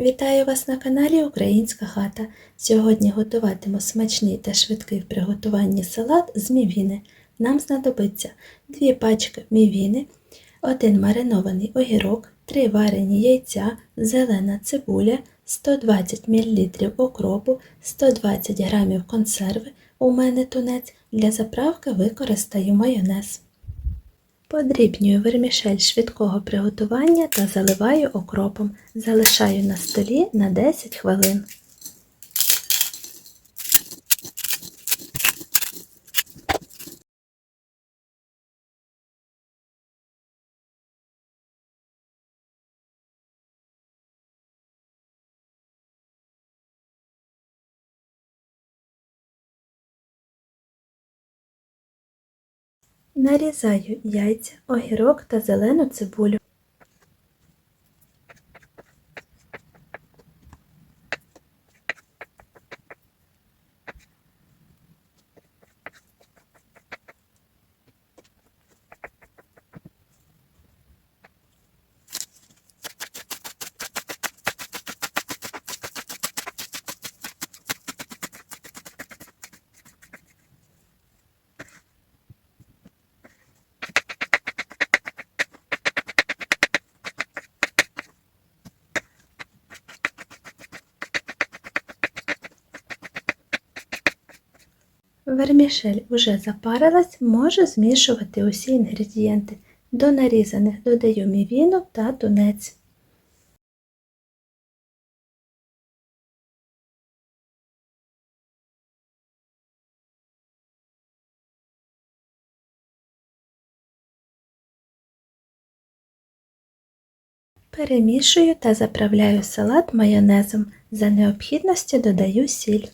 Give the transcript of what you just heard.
Вітаю вас на каналі Українська хата. Сьогодні готуватиму смачний та швидкий в приготуванні салат з мівіни. Нам знадобиться 2 пачки мівіни, 1 маринований огірок, 3 варені яйця, зелена цибуля, 120 мл окропу, 120 г консерви, у мене тунець, для заправки використаю майонез. Подрібнюю вермішель швидкого приготування та заливаю окропом. Залишаю на столі на 10 хвилин. Нарізаю яйця, огірок та зелену цибулю. Вермішель уже запарилась, можу змішувати усі інгредієнти. До нарізаних додаю мівіну та тунець. Перемішую та заправляю салат майонезом. За необхідності додаю сіль.